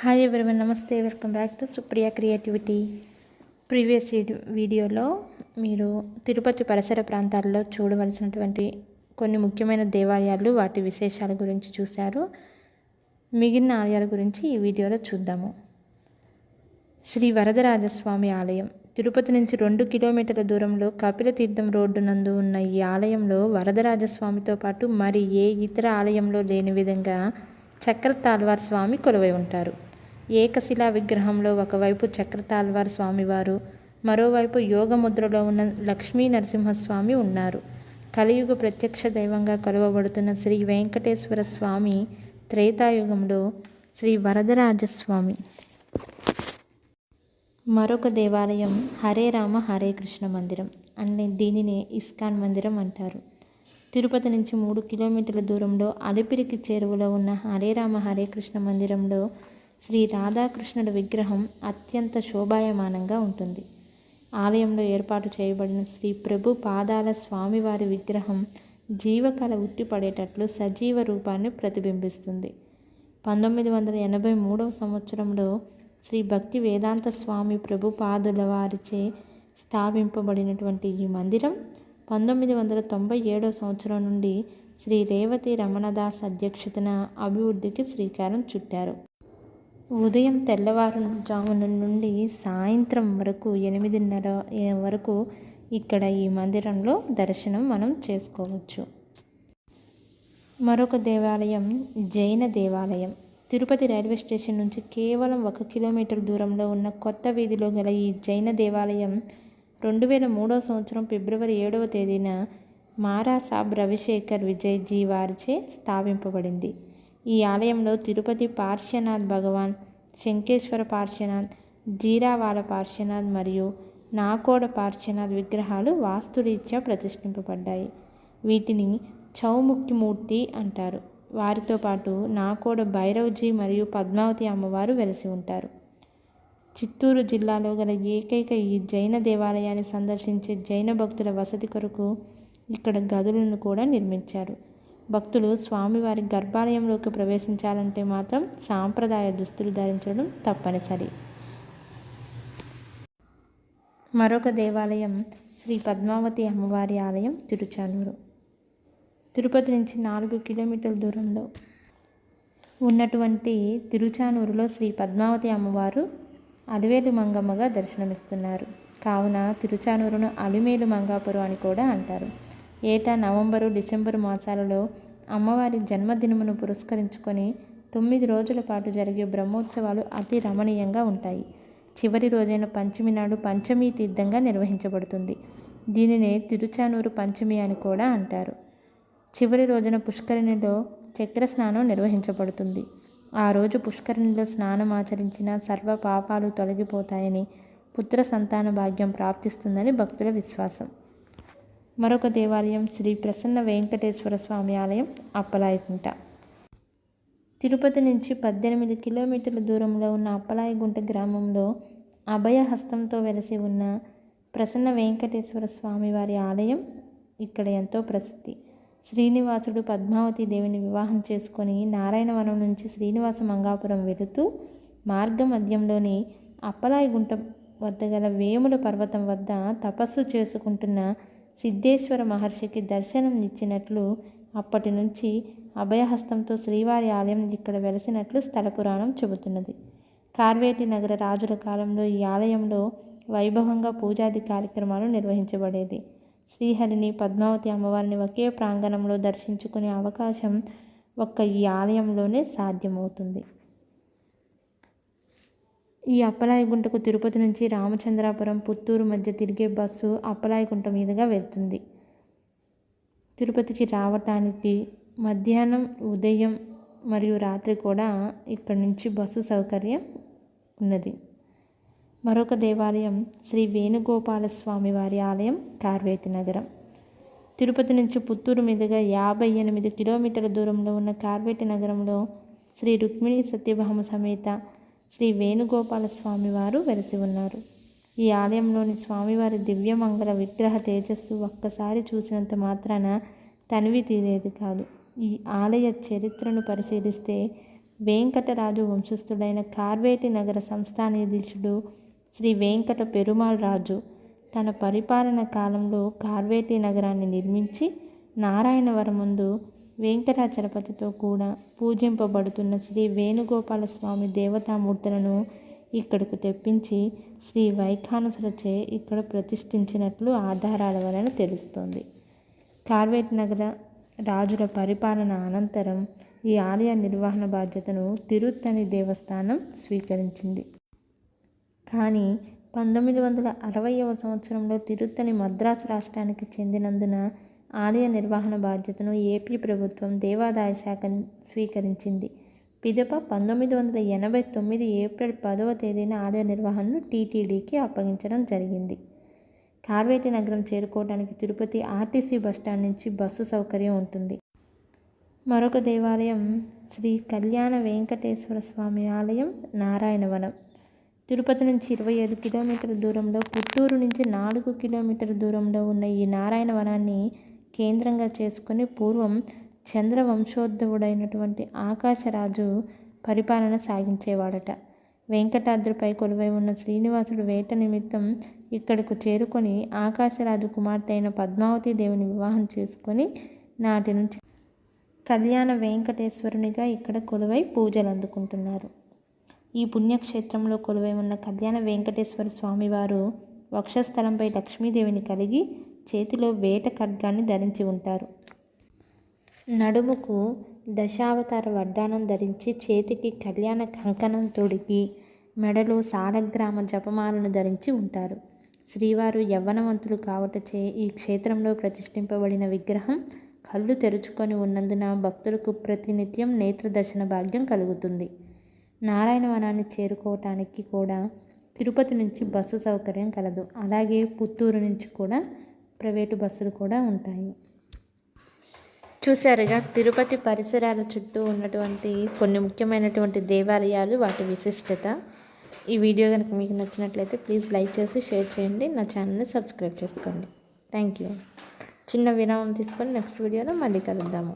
Hi everyone నమస్తే. Welcome back to Supriya creativity previous వీడియోలో మీరు తిరుపతి పరిసర ప్రాంతాల్లో చూడవలసినటువంటి కొన్ని ముఖ్యమైన దేవాలయాలు వాటి విశేషాల గురించి చూశారు. మిగిలిన ఆలయాల గురించి ఈ వీడియోలో చూద్దాము. శ్రీ వరదరాజస్వామి ఆలయం. తిరుపతి నుంచి రెండు కిలోమీటర్ల దూరంలో కపిలతీర్థం రోడ్డు నందు ఉన్న ఈ ఆలయంలో వరదరాజస్వామితో పాటు మరి ఏ ఇతర ఆలయంలో లేని విధంగా చక్ర తాల్వార్ స్వామి కొలువై ఉంటారు. ఏకశిలా విగ్రహంలో ఒకవైపు చక్రతాల్వార్ స్వామివారు మరోవైపు యోగముద్రలో ఉన్న లక్ష్మీ నరసింహస్వామి ఉన్నారు. కలియుగ ప్రత్యక్ష దైవంగా కొలవబడుతున్న శ్రీ వెంకటేశ్వర స్వామి త్రేతాయుగంలో శ్రీ వరదరాజస్వామి. మరొక దేవాలయం హరే రామ హరే కృష్ణ మందిరం అనే దీనిని ఇస్కాన్ మందిరం అంటారు. తిరుపతి నుంచి మూడు కిలోమీటర్ల దూరంలో అలిపిరికి చేరువలో ఉన్న హరే రామ హరే కృష్ణ మందిరంలో శ్రీ రాధాకృష్ణుడి విగ్రహం అత్యంత శోభాయమానంగా ఉంటుంది. ఆలయంలో ఏర్పాటు చేయబడిన శ్రీ ప్రభు పాదాల స్వామివారి విగ్రహం జీవకళ ఉట్టిపడేటట్లు సజీవ రూపాన్ని ప్రతిబింబిస్తుంది. పంతొమ్మిది వందల ఎనభై మూడవ సంవత్సరంలో శ్రీ భక్తి వేదాంత స్వామి ప్రభుపాదుల వారిచే స్థాపింపబడినటువంటి ఈ మందిరం పంతొమ్మిది వందల తొంభై ఏడవ సంవత్సరం నుండి శ్రీ రేవతి రమణదాస్ అధ్యక్షతన అభివృద్ధికి శ్రీకారం చుట్టారు. ఉదయం తెల్లవారుజామున నుండి సాయంత్రం వరకు ఎనిమిదిన్నర వరకు ఇక్కడ ఈ మందిరంలో దర్శనం మనం చేసుకోవచ్చు. మరొక దేవాలయం జైన దేవాలయం. తిరుపతి రైల్వే స్టేషన్ నుంచి కేవలం ఒక కిలోమీటర్ దూరంలో ఉన్న కొత్త వీధిలో గల ఈ జైన దేవాలయం రెండు వేల మూడో సంవత్సరం ఫిబ్రవరి ఏడవ తేదీన మారాసాబ్ రవిశేఖర్ విజయ్జీ వారిచే స్థాపింపబడింది. ఈ ఆలయంలో తిరుపతి పార్శ్వనాథ్ భగవాన్ శంకేశ్వర పార్శ్వనాథ్ జీరావాల పార్శ్వనాథ్ మరియు నాకోడ పార్శ్వనాథ్ విగ్రహాలు వాస్తురీత్యా ప్రతిష్ఠింపబడ్డాయి. వీటిని చౌముఖ్యమూర్తి అంటారు. వారితో పాటు నాకోడ భైరవ్జీ మరియు పద్మావతి అమ్మవారు వెలసి ఉంటారు. చిత్తూరు జిల్లాలో గల ఏకైక ఈ జైన దేవాలయాన్ని సందర్శించే జైన భక్తుల వసతి కొరకు ఇక్కడ గదులను కూడా నిర్మించారు. భక్తులు స్వామివారి గర్భాలయంలోకి ప్రవేశించాలంటే మాత్రం సాంప్రదాయ దుస్తులు ధరించడం తప్పనిసరి. మరొక దేవాలయం శ్రీ పద్మావతి అమ్మవారి ఆలయం తిరుచానూరు. తిరుపతి నుంచి నాలుగు కిలోమీటర్ల దూరంలో ఉన్నటువంటి తిరుచానూరులో శ్రీ పద్మావతి అమ్మవారు అలివేలు మంగమ్మగా దర్శనమిస్తున్నారు. కావున తిరుచానూరును అలిమేలు మంగాపురం అని కూడా అంటారు. ఏటా నవంబరు డిసెంబరు మాసాలలో అమ్మవారి జన్మదినమును పురస్కరించుకొని తొమ్మిది రోజుల పాటు జరిగే బ్రహ్మోత్సవాలు అతి రమణీయంగా ఉంటాయి. చివరి రోజైన పంచమి నాడు పంచమి తీర్థంగా నిర్వహించబడుతుంది. దీనినే తిరుచానూరు పంచమి అని కూడా అంటారు. చివరి రోజున పుష్కరిణిలో చక్ర స్నానం నిర్వహించబడుతుంది. ఆ రోజు పుష్కరిణిలో స్నానం ఆచరించిన సర్వ పాపాలు తొలగిపోతాయని పుత్ర సంతాన భాగ్యం ప్రాప్తిస్తుందని భక్తుల విశ్వాసం. మరొక దేవాలయం శ్రీ ప్రసన్న వెంకటేశ్వర స్వామి ఆలయం అప్పలాయకుంట తిరుపతి నుంచి పద్దెనిమిది కిలోమీటర్ల దూరంలో ఉన్న అప్పలాయగుంట గ్రామంలో అభయహస్తంతో వెలసి ఉన్న ప్రసన్న వెంకటేశ్వర స్వామి వారి ఆలయం ఇక్కడ ఎంతో ప్రసిద్ధి. శ్రీనివాసుడు పద్మావతి దేవిని వివాహం చేసుకొని నారాయణవనం నుంచి శ్రీనివాస మంగాపురం వెళుతూ మార్గ మధ్యంలోని అప్పలాయగుంట వద్ద గల వేముల పర్వతం వద్ద తపస్సు చేసుకుంటున్న సిద్ధేశ్వర మహర్షికి దర్శనం ఇచ్చినట్లు అప్పటి నుంచి అభయహస్తంతో శ్రీవారి ఆలయం ఇక్కడ వెలసినట్లు స్థల పురాణం చెబుతున్నది. కార్వేటి నగర రాజుల కాలంలో ఈ ఆలయంలో వైభవంగా పూజాది కార్యక్రమాలు నిర్వహించబడేది. శ్రీహరిని పద్మావతి అమ్మవారిని ఒకే ప్రాంగణంలో దర్శించుకునే అవకాశం ఒక్క ఈ ఆలయంలోనే సాధ్యమవుతుంది. ఈ అప్పలాయగుంటకు తిరుపతి నుంచి రామచంద్రాపురం పుత్తూరు మధ్య తిరిగే బస్సు అప్పలాయగుంట మీదుగా వెళ్తుంది. తిరుపతికి రావటానికి మధ్యాహ్నం ఉదయం మరియు రాత్రి కూడా ఇక్కడి నుంచి బస్సు సౌకర్యం ఉన్నది. మరొక దేవాలయం శ్రీ వేణుగోపాల స్వామి వారి ఆలయం కార్వేటి నగరం. తిరుపతి నుంచి పుత్తూరు మీదుగా యాభై ఎనిమిది కిలోమీటర్ల దూరంలో ఉన్న కార్వేటి నగరంలో శ్రీ రుక్మిణి సత్యభామ సమేత శ్రీ వేణుగోపాల స్వామివారు వెలసి ఉన్నారు. ఈ ఆలయంలోని స్వామివారి దివ్యమంగళ విగ్రహ తేజస్సు ఒక్కసారి చూసినంత మాత్రాన తనివి తీరేది కాదు. ఈ ఆలయ చరిత్రను పరిశీలిస్తే వెంకటరాజు వంశస్థుడైన కార్వేటి నగర సంస్థానాధీశుడు శ్రీ వెంకట పెరుమాళ్ రాజు తన పరిపాలన కాలంలో కార్వేటి నగరాన్ని నిర్మించి నారాయణవరం ముందు వెంకటాచలపతితో కూడా పూజింపబడుతున్న శ్రీ వేణుగోపాల స్వామి దేవతామూర్తులను ఇక్కడకు తెప్పించి శ్రీ వైఖానసులచే ఇక్కడ ప్రతిష్ఠించినట్లు ఆధారాల వలన తెలుస్తోంది. కార్వేట్ నగర రాజుల పరిపాలన అనంతరం ఈ ఆలయ నిర్వహణ బాధ్యతను తిరుత్తని దేవస్థానం స్వీకరించింది. కానీ పంతొమ్మిది వందల అరవైవ సంవత్సరంలో తిరుత్తని మద్రాసు రాష్ట్రానికి చెందినందున ఆలయ నిర్వహణ బాధ్యతను ఏపీ ప్రభుత్వం దేవాదాయ శాఖ స్వీకరించింది. పిదప పంతొమ్మిది వందల ఎనభై తొమ్మిది ఏప్రిల్ పదవ తేదీన ఆలయ నిర్వహణను టీటీడీకి అప్పగించడం జరిగింది. కార్వేటి నగరం చేరుకోవడానికి తిరుపతి ఆర్టీసీ బస్టాండ్ నుంచి బస్సు సౌకర్యం ఉంటుంది. మరొక దేవాలయం శ్రీ కళ్యాణ వెంకటేశ్వర స్వామి ఆలయం నారాయణవనం. తిరుపతి నుంచి ఇరవై ఐదు కిలోమీటర్ల దూరంలో పుత్తూరు నుంచి నాలుగు కిలోమీటర్ల దూరంలో ఉన్న ఈ నారాయణవనాన్ని కేంద్రంగా చేసుకుని పూర్వం చంద్రవంశోద్భవుడైనటువంటి ఆకాశరాజు పరిపాలన సాగించేవాడట. వెంకటాద్రిపై కొలువై ఉన్న శ్రీనివాసుడు వేట నిమిత్తం ఇక్కడకు చేరుకొని ఆకాశరాజు కుమార్తె అయిన పద్మావతి దేవిని వివాహం చేసుకొని నాటి నుంచి కళ్యాణ వెంకటేశ్వరునిగా ఇక్కడ కొలువై పూజలు అందుకుంటున్నారు. ఈ పుణ్యక్షేత్రంలో కొలువై ఉన్న కళ్యాణ వెంకటేశ్వర స్వామివారు వక్షస్థలంపై లక్ష్మీదేవిని కలిగి చేతిలో వేట ఖడ్గాన్ని ధరించి ఉంటారు. నడుముకు దశావతార వడ్డానం ధరించి చేతికి కళ్యాణ కంకణం తొడిగి మెడలో సాలగ్రామ జపమాలను ధరించి ఉంటారు. శ్రీవారు యవ్వనవంతులు కావటచే ఈ క్షేత్రంలో ప్రతిష్ఠింపబడిన విగ్రహం కళ్ళు తెరుచుకొని ఉన్నందున భక్తులకు ప్రతినిత్యం నేత్ర దర్శన భాగ్యం కలుగుతుంది. నారాయణవనాన్ని చేరుకోవటానికి కూడా తిరుపతి నుంచి బస్సు సౌకర్యం కలదు. అలాగే పుత్తూరు నుంచి కూడా ప్రైవేటు బస్సులు కూడా ఉంటాయి. చూశారుగా తిరుపతి పరిసరాల చుట్టూ ఉన్నటువంటి కొన్ని ముఖ్యమైనటువంటి దేవాలయాలు వాటి విశిష్టత. ఈ వీడియో కనుక మీకు నచ్చినట్లయితే ప్లీజ్ లైక్ చేసి షేర్ చేయండి. నా ఛానల్ని సబ్స్క్రైబ్ చేసుకోండి. Thank you. చిన్న విరామం తీసుకొని నెక్స్ట్ వీడియోలో మళ్ళీ కలుద్దాము.